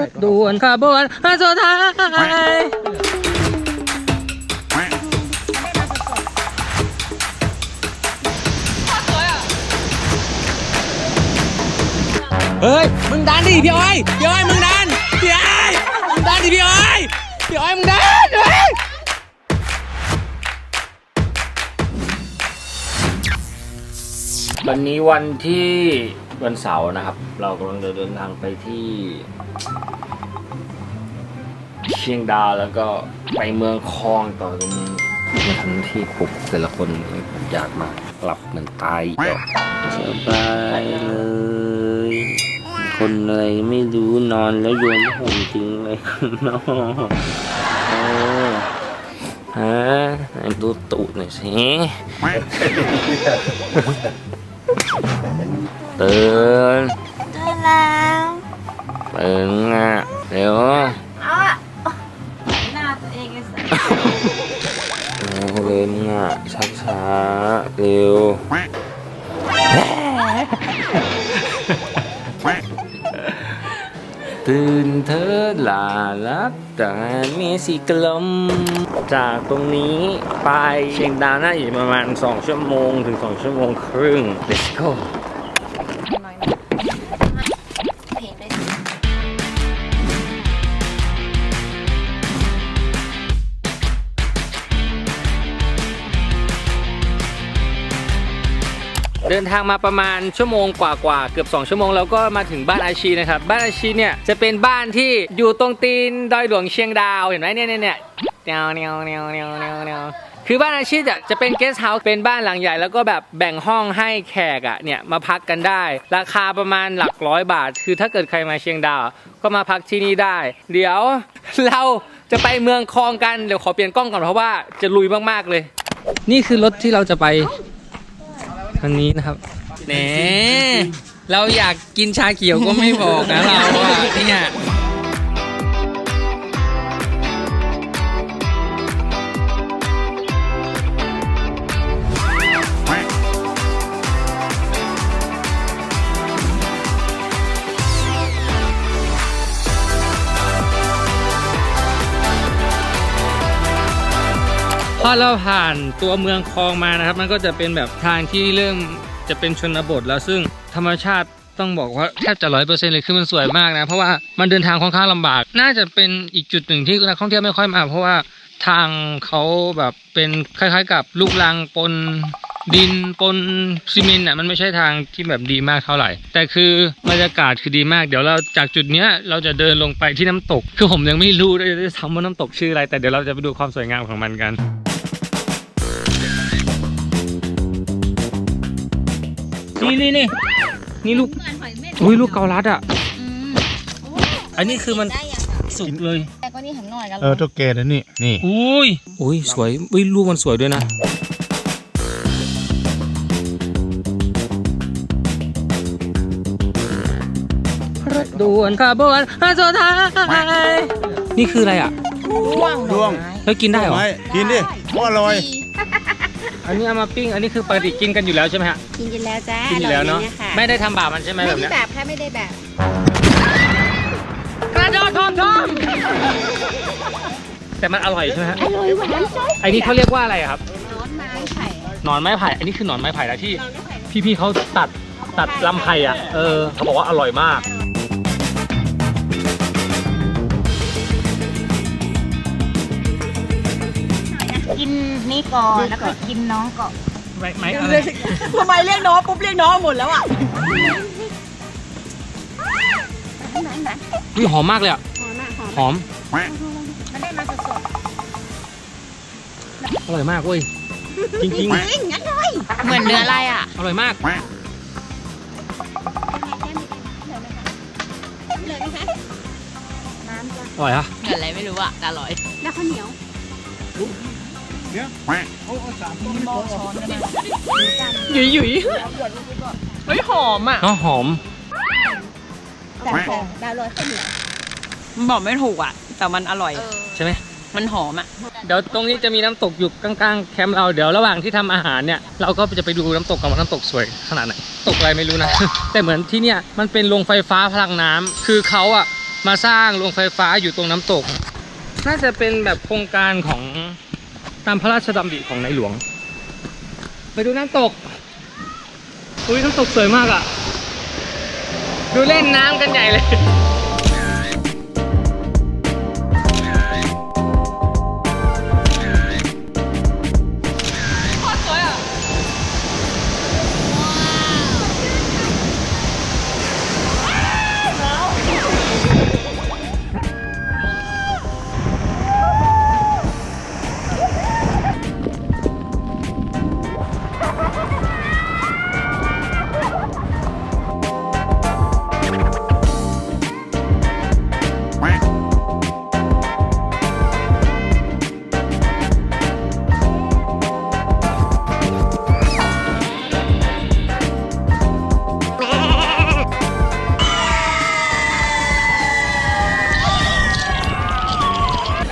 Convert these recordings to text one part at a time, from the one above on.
รถด่วนขบวนสุดท้ายเฮ้ย มึงดันดิพี่อ้อย พี่อ้อยมึงดัน พี่อ้อยมึงดันดิพี่อ้อย พี่อ้อยมึงดันเฮ้ยวันนี้วันที่วันเสาร์นะครับ เรากำลังจะเดินทางไปที่เชียงดาวแล้วก็ไปเมืองคองต่อตรงนี้มาทำที่ปลุกแต่ละคนอยากมากหลับเหมือนตายอีกแล้วสบายเลย คนอะไรไม่รู้นอนแล้วโยนห่มทิ้งเลยนอนโอ้ฮะไหนดูตูดหน่อยสิเตื่นได้แล้วตื่นอะ ธอหลาลับตามีสีกลม จากตรงนี้ไปเชียงดาวน่าอยู่ประมาณ 2 ชั่วโมงถึง 2 ชั่วโมงครึ่ง let's go เดินทางมาประมาณชั่วโมงกว่าๆเกือบ 2 ชั่วโมงแล้วก็มาถึงบ้านอาชีนะครับ บ้านอาชีเนี่ยจะเป็นบ้านที่อยู่ตรงตีนดอยหลวงเชียงดาวเห็นไหมเนี่ยเนี่ยเนี่ยเนียวเนียวเนียวเนียวเนียวเนียวคือบ้านอาชีจะจะเป็นเกสต์เฮาส์เป็นบ้านหลังใหญ่แล้วก็แบบแบ่งห้องให้แขกอะเนี่ยมาพักกันได้ ราคาประมาณหลักร้อยบาท คือถ้าเกิดใครมาเชียงดาว ก็มาพักที่นี่ได้ เดี๋ยวเราจะไปเมืองคลองกันเดี๋ยวขอเปลี่ยนกล้องก่อนเพราะว่าจะลุยมากๆเลย นี่คือรถที่เราจะไป อันนี้นะครับแหนเราอยากกินชาเขียวก็ไม่บอกนะเราอะเนี่ย อเราผ่านตัวเมืองคลองมานะครับ มันก็จะเป็นแบบทางที่เริ่มจะเป็นชนบทแล้วซึ่งธรรมชาติต้องบอกว่าแทบจะร้อยเปอร์เซ็นต์เลยคือมันสวยมากนะ เพราะว่ามันเดินทางค่อนข้างลำบาก น่าจะเป็นอีกจุดหนึ่งที่นักท่องเที่ยวไม่ค่อยมา เพราะว่าทางเขาแบบเป็นคล้ายๆ กับลูกรังปนดินปนซีเมนต์อะมันไม่ใช่ทางที่แบบดีมากเท่าไหร่ แต่คือบรรยากาศคือดีมาก เดี๋ยวเราจากจุดเนี้ยเราจะเดินลงไปที่น้ำตก คือผมยังไม่รู้ด้วยซ้ำว่าน้ำตกชื่ออะไร แต่เดี๋ยวเราจะไปดูความสวยงามของมันกัน นี่นี่นี่นี่ลูกเหมือนหอยเม่นอุ้ยลูกเกาลัดอะ อืมอันนี้คือมันได้ยังอะสุกเลย แต่ก็นี่หันหน่อยกันเออตัวแกนะนี่ นี่ อุ้ยอุ้ยสวยอุ้ยลูกมันสวยด้วยนะ รถด่วนขบวนสุดท้ายนี่คืออะไรอะร่วงร่วงแล้วกินได้เหรอไม่กินดิเพราะอร่อย อันนี้เอามาปิ้ง อันนี้คือปกติกินกันอยู่แล้วใช่ไหมฮะ กินกันแล้วจ้ากินอยู่แล้วเนาะร่ยค่ไม่ได้ทำบาปมันใช่ไหมไม่แบบได้เนี้ยแบบแค่ไม่ได้แบบกระโดดทอมทอมแต่มันอร่อยใช่ไหมฮะ อร่อยหวานจ้อยไอ้นี่เขาเรียกว่าอะไรอะครับร้อนไม้ไผ่หนอนไม้ไผ่ อันนี้คือหนอนไม้ไผ่แล้วที่พี่ๆเขาตัดตัดลำไผ่อะ เออเขาบอกว่าอร่อยมาก นนี่ก่อนแล้วก็กินน้องก่อนไม้ไม้อะไรทำไมเรียกน้องปุ๊บเรียกน้องหมดแล้วอะอุ้ยหอมมากเลยอะหอมมันได้มาสดอร่อยมากเว้ยจริงๆจริงงั้นเลยเหมือนเนื้ออะไรอะๆอร่อยมากอร่อยอะเหมือนอะไรไม่รู้อะแต่อร่อยแล้วข้าวเหนียว หยุยหยุยเฮ้ยหอมอะเนาะหอม แต่แพงดาวลอยข้าวเหนียวมันบอกไม่ถูกอะ แต่มันอร่อย ใช่ไหม มันหอมอะ เดี๋ยวตรงนี้จะมีน้ำตกอยู่กลางๆแคมป์เราเดี๋ยวระหว่างที่ทำอาหารเนี่ย เราก็จะไปดูน้ำตกกันว่าน้ำตกสวยขนาดไหนตกอะไรไม่รู้นะ แต่เหมือนที่เนี่ยมันเป็นโรงไฟฟ้าพลังน้ำคือเขาอะมาสร้างโรงไฟฟ้าอยู่ตรงน้ำตก น่าจะเป็นแบบโครงการของ ตามพระราชดำริของในหลวง ไปดูน้ำตก อุ้ยน้ำตกสวยมากอะ่ะ ดูเล่นน้ำกันใหญ่เลย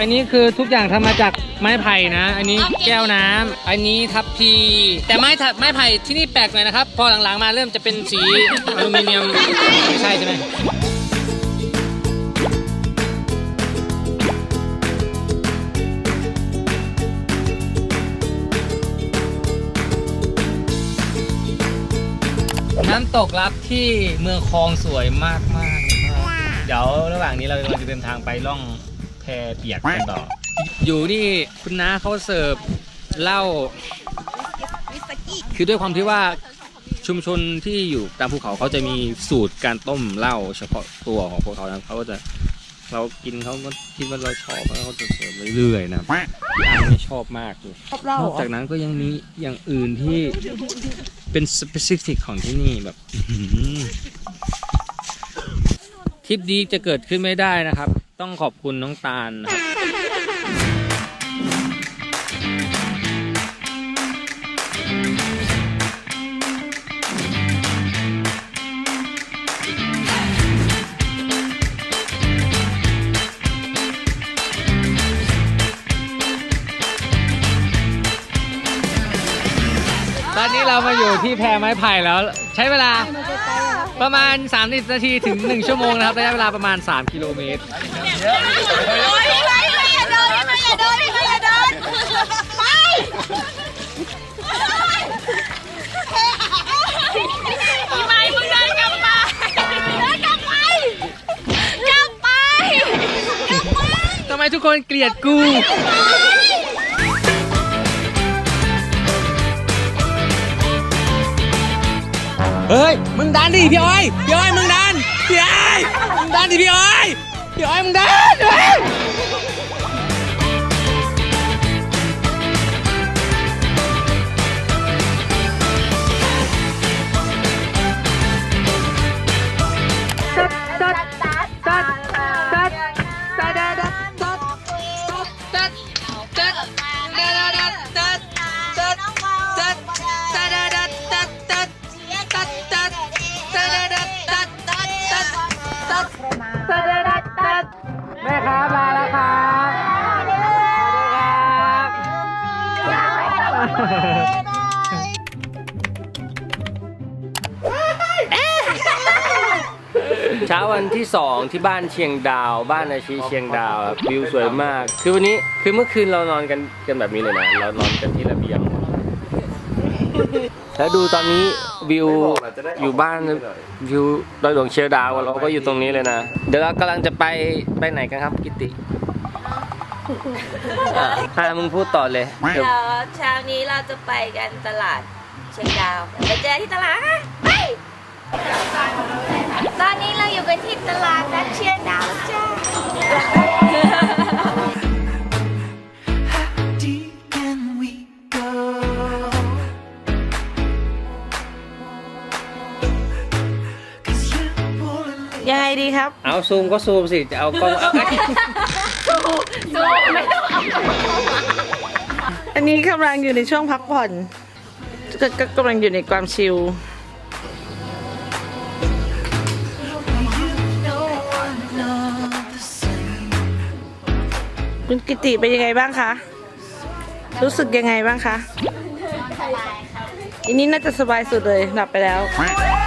อันนี้คือทุกอย่างทำมาจากไม้ไผ่นะ อันนี้แก้วน้ำอันนี้ทับพี แต่ไม้ถัดไม้ไผ่ที่นี่แปลกหน่อยนะครับ พอหลังๆมาเริ่มจะเป็นสีอลูมิเนียมใช่ใช่ไหมน้ำตกลับที่เมืองคลองสวยมากมากๆเดี๋ยวระหว่างนี้เรากำลังจะเดินทางไปล่อง พเปียกกันต่อ อยู่นี่คุณน้าเขาเสิร์ฟเหล้าคือด้วยความที่ว่าชุมชนที่อยู่ตามภูเขาเขาจะมีสูตรการต้มเหล้าเฉพาะตัวของพวกเขานะเขาก็จะเรากินเขาก็คิดว่าเราชอบแล้วเขาจะเสิร์ฟเรื่อยๆนะอันนี้ชอบมากเลยนอกจากนั้นก็ยังมีอย่างอื่นที่เป็นสเปซิฟิกของที่นี่แบบอื้อหือทริปดีจะเกิดขึ้นไม่ได้นะครับ ต้องขอบคุณน้องตาลนะครับ เรามาอยู่ที่แพไม้ไผ่แล้ว ใช้เวลาประมาณ 30 นาทีถึง 1 ชั่วโมงนะครับระยะเวลาประมาณ 3 กิโลเมตรทำไมมึงเดินกลับมาเดินกลับไปกลับไปทำไมทุกคนเกลียดกู เฮ้ย มึงดันดิพี่อ้อย พี่อ้อยมึงดัน พี่อ้อย มึงดันดิพี่อ้อย พี่อ้อยมึงดัน เช้าวันที่ 2 ที่บ้านเชียงดาว บ้านอาชีเชียงดาวครับวิวสวยมาก คือวันนี้คือเมื่อคืนเรานอนกันกันแบบนี้เลยนะเรานอนกันที่ระเบียงแล้วดูตอนนี้วิวอยู่บ้านวิวดอยหลวงเชียงดาวเราก็อยู่ตรงนี้เลยนะ เดี๋ยวเรากำลังจะไปไปไหนกันครับกิติอะอะมึงพูดต่อเลยเดี๋ยวเช้านี้เราจะไปกันตลาดเชียงดาวไปเจอที่ตลาดนะไป ตอนนี้เราอยู่กันที่ตลาดนัดเชียงดาวจ้ายังไงดีครับ เอาซูมก็ซูมสิ จะเอากล้องเอาอันนี้กำลังอยู่ในช่วงพักผ่อนก็ก็กำลังอยู่ในความชิล คุณกิติเป็นยังไงบ้างคะ รู้สึกยังไงบ้างคะอันนี้น่าจะสบายสุดเลยหลับไปแล้ว Quack.